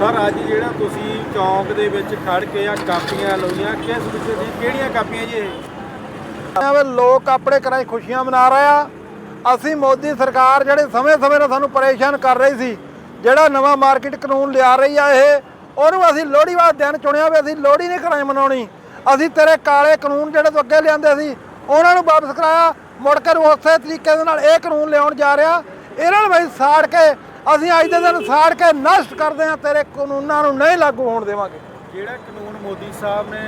Sir, ਅੱਜ ਜਿਹੜਾ ਤੁਸੀਂ ਚੌਂਕ ਦੇ ਵਿੱਚ ਖੜ ਕੇ ਆ ਕਾਪੀਆਂ ਲਾਉਣੀਆਂ, ਕਿਸ ਵਿਸ਼ੇ ਦੀ, ਕਿਹੜੀਆਂ ਕਾਪੀਆਂ ਜੀ ਇਹ? ਐਵੇਂ ਲੋਕ ਆਪਣੇ ਘਰਾਂ 'ਚ ਖੁਸ਼ੀਆਂ ਮਨਾ ਰਹੇ ਆ। ਅਸੀਂ ਮੋਦੀ ਸਰਕਾਰ ਜਿਹੜੇ ਸਮੇਂ-ਸਮੇਂ ਨਾਲ ਸਾਨੂੰ ਪਰੇਸ਼ਾਨ ਕਰ ਰਹੀ ਸੀ, ਜਿਹੜਾ ਨਵਾਂ ਮਾਰਕੀਟ ਕਾਨੂੰਨ ਲਿਆ ਰਹੀ ਆ ਇਹ, ਉਹਨੂੰ ਅਸੀਂ ਲੋਹੜੀ ਵਾਲਾ ਦਿਨ ਚੁਣਿਆ ਵੀ ਅਸੀਂ ਲੋਹੜੀ ਨਹੀਂ ਘਰਾਂ ਮਨਾਉਣੀ। ਅਸੀਂ ਤੇਰੇ ਕਾਲੇ ਕਾਨੂੰਨ ਜਿਹੜੇ ਤੋਂ ਅੱਗੇ ਲਿਆਂਦੇ ਸੀ, ਉਹਨਾਂ ਨੂੰ ਵਾਪਸ ਕਰਾਇਆ। ਮੁੜ ਕੇ ਉਸੇ ਤਰੀਕੇ ਦੇ ਨਾਲ ਇਹ ਕਾਨੂੰਨ ਲਿਆਉਣ ਜਾ ਰਿਹਾ। ਇਹਨਾਂ ਨੂੰ ਵੀ ਸਾੜ ਕੇ ਅਸੀਂ ਅੱਜ ਦੇ ਦਿਨ ਸਾੜ ਕੇ ਨਸ਼ਟ ਕਰਦੇ ਆ ਤੇਰੇ ਕਾਨੂੰਨਾਂ ਨੂੰ ਨਹੀਂ ਲਾਗੂ ਹੋਣ ਦੇਵਾਂਗੇ। ਜਿਹੜਾ ਕਾਨੂੰਨ ਮੋਦੀ ਸਾਹਿਬ ਨੇ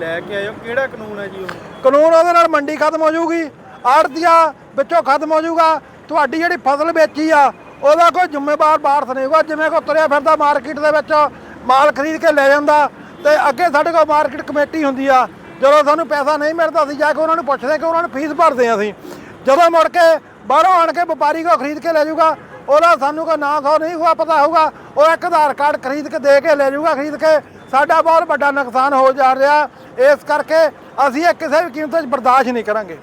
ਲੈ ਕੇ ਆਏ ਕਿਹੜਾ ਕਾਨੂੰਨ ਹੈ ਜੀ ਉਹ? ਕਾਨੂੰਨ ਉਹਦੇ ਨਾਲ ਮੰਡੀ ਖਤਮ ਹੋ ਜਾਊਗੀ ਆੜਤੀਆ ਵਿੱਚੋਂ ਖਤਮ ਹੋ ਜਾਊਗਾ ਤੁਹਾਡੀ ਜਿਹੜੀ ਫਸਲ ਵੇਚੀ ਆ ਉਹਦਾ ਕੋਈ ਜ਼ਿੰਮੇਵਾਰ ਬਾਰਸ ਨਹੀਂ ਹੋਊਗਾ। ਜਿਵੇਂ ਕੋ ਤੁਰਿਆ ਫਿਰਦਾ ਮਾਰਕੀਟ ਦੇ ਵਿੱਚ ਮਾਲ ਖਰੀਦ ਕੇ ਲੈ ਜਾਂਦਾ ਤੇ ਅੱਗੇ ਸਾਡੇ ਕੋਲ ਮਾਰਕੀਟ ਕਮੇਟੀ ਹੁੰਦੀ ਆ ਜਦੋਂ ਸਾਨੂੰ ਪੈਸਾ ਨਹੀਂ ਮਿਲਦਾ ਅਸੀਂ ਜਾ ਕੇ ਉਹਨਾਂ ਨੂੰ ਪੁੱਛਦੇ ਕਿ ਉਹਨਾਂ ਨੂੰ ਫੀਸ ਭਰਦੇ ਆ ਅਸੀਂ। ਜਦੋਂ ਮੁੜ ਕੇ ਬਾਹਰੋਂ ਆਣ ਕੇ ਵਪਾਰੀ ਕੋ ਖਰੀਦ ਕੇ ਲੈ ਜਾਊਗਾ ਉਹਦਾ ਸਾਨੂੰ ਕੋਈ ਨਾਂ ਸੌ ਨਹੀਂ ਹੋਆ ਪਤਾ ਹੋਊਗਾ ਉਹ ਇੱਕ ਆਧਾਰ ਕਾਰਡ ਖਰੀਦ ਕੇ ਦੇ ਕੇ ਲੈ ਜਾਊਗਾ ਖਰੀਦ ਕੇ। ਸਾਡਾ ਬਹੁਤ ਵੱਡਾ ਨੁਕਸਾਨ ਹੋ ਜਾ ਰਿਹਾ। ਇਸ ਕਰਕੇ ਅਸੀਂ ਇਹ ਕਿਸੇ ਵੀ ਕੀਮਤ ਵਿੱਚ ਬਰਦਾਸ਼ਤ ਨਹੀਂ ਕਰਾਂਗੇ।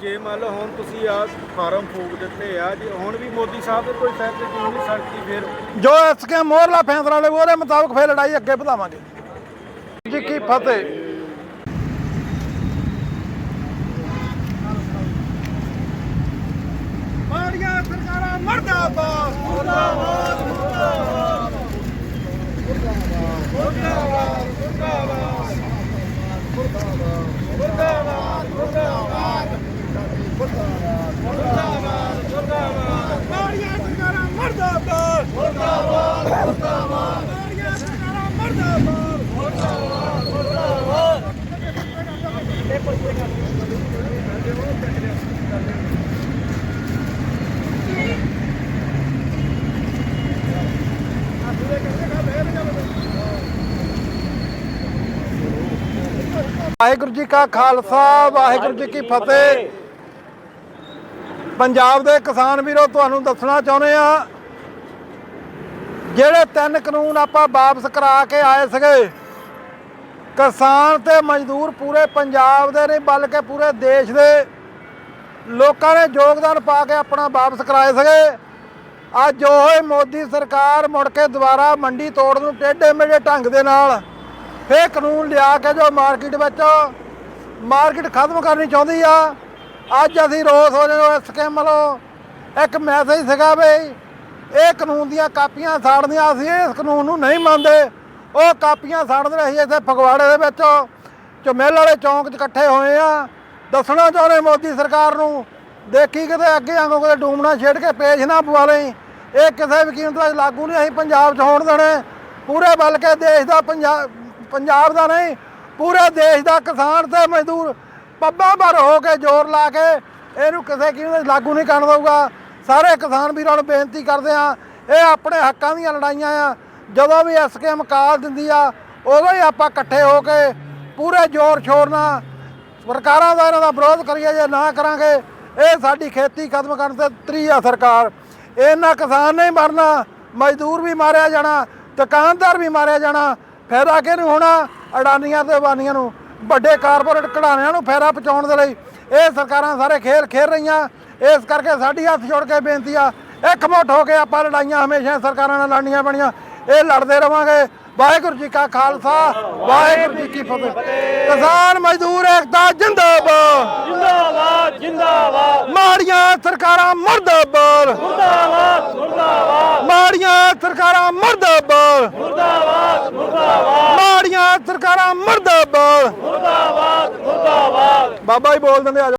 ਜੇ ਮੰਨ ਲਓ ਹੁਣ ਤੁਸੀਂ ਆ ਫਾਰਮ ਫੂਕ ਦਿੱਤੇ ਆ ਜੇ ਹੁਣ ਵੀ ਮੋਦੀ ਸਾਹਿਬ ਦੇ ਕੋਈ ਫੈਸਲੇ ਕਿਉਂ ਨਹੀਂ ਸਕਦੀ ਫਿਰ? ਜੋ ਇਸ ਕੇ ਮੋਹਰਲਾ ਫੈਸਲਾ ਲਵੇ ਉਹਦੇ ਮੁਤਾਬਕ ਫੇਰ ਲੜਾਈ ਅੱਗੇ ਵਧਾਵਾਂਗੇ। ਜੀ ਕੀ ਫਤਿਹ ਮਾੜੀਆਂ ਸਰਕਾਰਾਂ ਮਰਦਾਬਾਦ ਮਰਦਾਬਾਦ ਮਰਦਾਬਾਦ ਮਰਦਾਬਾਦ ਮਰਦਾਬਾਦ ਮਰਦਾਬਾਦ ਮਰਦਾਬਾਦ ਮਾੜੀਆਂ ਸਰਕਾਰਾਂ ਮਰਦਾਬਾਦ ਮਰਦਾਬਾਦ ਮਰਦਾਬਾਦ ਮਾੜੀਆਂ ਸਰਕਾਰਾਂ ਮਰਦਾਬਾਦ ਵਾਹਿਗੁਰੂ ਜੀ ਕਾ ਖਾਲਸਾ, ਵਾਹਿਗੁਰੂ ਜੀ ਕੀ ਫਤਿਹ। ਪੰਜਾਬ ਦੇ ਕਿਸਾਨ ਵੀਰੋ, ਤੁਹਾਨੂੰ ਦੱਸਣਾ ਚਾਹੁੰਦੇ ਆ ਜਿਹੜੇ ਤਿੰਨ ਕਾਨੂੰਨ ਆਪਾਂ ਵਾਪਸ ਕਰਾ ਕੇ ਆਏ ਸੀਗੇ, ਕਿਸਾਨ ਤੇ ਮਜ਼ਦੂਰ ਪੂਰੇ ਪੰਜਾਬ ਦੇ ਨਹੀਂ, ਬਲਕਿ ਪੂਰੇ ਦੇਸ਼ ਦੇ, ਲੋਕਾਂ ਨੇ ਯੋਗਦਾਨ ਪਾ ਕੇ ਆਪਣਾ ਵਾਪਸ ਕਰਾਏ ਸੀਗੇ। ਅੱਜ ਉਹ ਮੋਦੀ ਸਰਕਾਰ ਮੁੜ ਕੇ ਦੁਬਾਰਾ ਮੰਡੀ ਤੋੜਨ ਨੂੰ ਟੇਢੇ ਮੇਢੇ ਢੰਗ ਦੇ ਨਾਲ ਇਹ ਕਾਨੂੰਨ ਲਿਆ ਕੇ ਜੋ ਮਾਰਕੀਟ ਵਿੱਚ ਮਾਰਕੀਟ ਖਤਮ ਕਰਨੀ ਚਾਹੁੰਦੀ ਆ, ਅੱਜ ਅਸੀਂ ਰੋਸ ਹੋ ਰਹੇ ਇਸ ਸਕੀਮ ਵੱਲੋਂ। ਇੱਕ ਮੈਸੇਜ ਸੀਗਾ ਵੀ ਇਹ ਕਾਨੂੰਨ ਦੀਆਂ ਕਾਪੀਆਂ ਸਾੜਨੀਆਂ ਅਸੀਂ, ਇਸ ਕਾਨੂੰਨ ਨੂੰ ਨਹੀਂ ਮੰਨਦੇ। ਉਹ ਕਾਪੀਆਂ ਸਾੜਦੇ ਰਹੇ ਇੱਥੇ ਫਗਵਾੜੇ ਦੇ ਵਿੱਚ। ਚਮੇਲ ਵਾਲੇ ਚੌਂਕ 'ਚ ਇਕੱਠੇ ਹੋਏ ਆ। ਦੱਸਣਾ ਚਾਹੁੰਦੇ ਮੋਦੀ ਸਰਕਾਰ ਨੂੰ, ਦੇਖੀ ਕਿਤੇ ਅੱਗੇ ਆਂਗੋ ਕਿਤੇ ਡੂਮਣਾ ਛੇੜ ਕੇ ਪੇਸ਼ ਨਾ ਪਵਾ ਲਈ। ਇਹ ਕਿਸੇ ਵੀ ਕੀਮਤ ਵਿੱਚ ਲਾਗੂ ਨਹੀਂ, ਅਸੀਂ ਪੰਜਾਬ 'ਚ ਹੋਣ ਦੇਣੇ। ਪੂਰੇ ਬਲਕਿ ਦੇਸ਼ ਦਾ ਪੰਜਾਬ ਪੰਜਾਬ ਦਾ ਨਹੀਂ, ਪੂਰੇ ਦੇਸ਼ ਦਾ ਕਿਸਾਨ ਤੇ ਮਜ਼ਦੂਰ ਪੱਬਾਂ ਭਰ ਹੋ ਕੇ ਜ਼ੋਰ ਲਾ ਕੇ ਇਹਨੂੰ ਕਿਸੇ ਕਿਵੇਂ ਲਾਗੂ ਨਹੀਂ ਕਰਨ ਦਊਗਾ। ਸਾਰੇ ਕਿਸਾਨ ਵੀਰਾਂ ਨੂੰ ਬੇਨਤੀ ਕਰਦੇ ਆ ਇਹ ਆਪਣੇ ਹੱਕਾਂ ਦੀਆਂ ਲੜਾਈਆਂ ਆ। ਜਦੋਂ ਵੀ ਐਸਕੇਐਮ ਕਾਲ ਦਿੰਦੀ ਆ, ਉਦੋਂ ਹੀ ਆਪਾਂ ਇਕੱਠੇ ਹੋ ਕੇ ਪੂਰੇ ਜ਼ੋਰ ਸ਼ੋਰ ਨਾਲ ਸਰਕਾਰਾਂ ਦਾ ਇਹਨਾਂ ਦਾ ਵਿਰੋਧ ਕਰੀਏ ਜੇ ਨਾ ਕਰਾਂਗੇ, ਇਹ ਸਾਡੀ ਖੇਤੀ ਖਤਮ ਕਰਨ ਤੇ ਤਰੀ ਆ ਸਰਕਾਰ। ਇਹਨਾਂ ਕਿਸਾਨ ਨਹੀਂ ਮਰਨਾ, ਮਜ਼ਦੂਰ ਵੀ ਮਾਰਿਆ ਜਾਣਾ, ਦੁਕਾਨਦਾਰ ਵੀ ਮਾਰਿਆ ਜਾਣਾ ਫਾਇਦਾ ਕਿਹਨੂੰ ਹੋਣਾ? ਅਡਾਨੀਆਂ ਤੇ ਬਾਨੀਆਂ ਨੂੰ। ਵੱਡੇ ਕਾਰਪੋਰੇਟ ਘੜਾਣਿਆਂ ਨੂੰ ਫਾਇਦਾ ਪਹੁੰਚਾਉਣ ਦੇ ਲਈ ਇਹ ਸਰਕਾਰਾਂ ਸਾਰੇ ਖੇਲ ਖੇਲ ਰਹੀਆਂ। ਇਸ ਕਰਕੇ ਸਾਡੀ ਹੱਥ ਜੋੜ ਕੇ ਬੇਨਤੀ ਆ ਇੱਕ ਮੁੱਠ ਹੋ ਕੇ ਆਪਾਂ ਲੜਾਈਆਂ ਹਮੇਸ਼ਾ ਸਰਕਾਰਾਂ ਨਾਲ ਲੜਨੀਆਂ ਪੈਣੀਆਂ। ਇਹ ਲੜਦੇ ਰਵਾਂਗੇ। ਵਾਹਿਗੁਰੂ ਜੀ ਕਾ ਖਾਲਸਾ, ਵਾਹਿਗੁਰੂ ਜੀ ਕੀ ਫਤਿਹ। ਕਿਸਾਨ ਮਜ਼ਦੂਰ ਏਕਤਾ ਜਿੰਦਾਬਾਦ ਜਿੰਦਾਬਾਦ ਜਿੰਦਾਬਾਦ ਮਾੜੀਆਂ ਸਰਕਾਰਾਂ ਮਰਦਾਬਾਦ ਮੁਰਦਾਬਾਦ ਮੁਰਦਾਬਾਦ ਮਾੜੀਆਂ ਸਰਕਾਰਾਂ ਮਰਦਾਬਾਦ। ਮੁਰਦਾਬਾਦ ਮੁਰਦਾਬਾਦ। ਮਾੜੀਆਂ ਸਰਕਾਰਾਂ ਮਰਦਾਬਾਦ। ਮੁਰਦਾਬਾਦ ਮੁਰਦਾਬਾਦ। ਬਾਬਾ ਹੀ ਬੋਲ ਦਿੰਦੇ ਆ।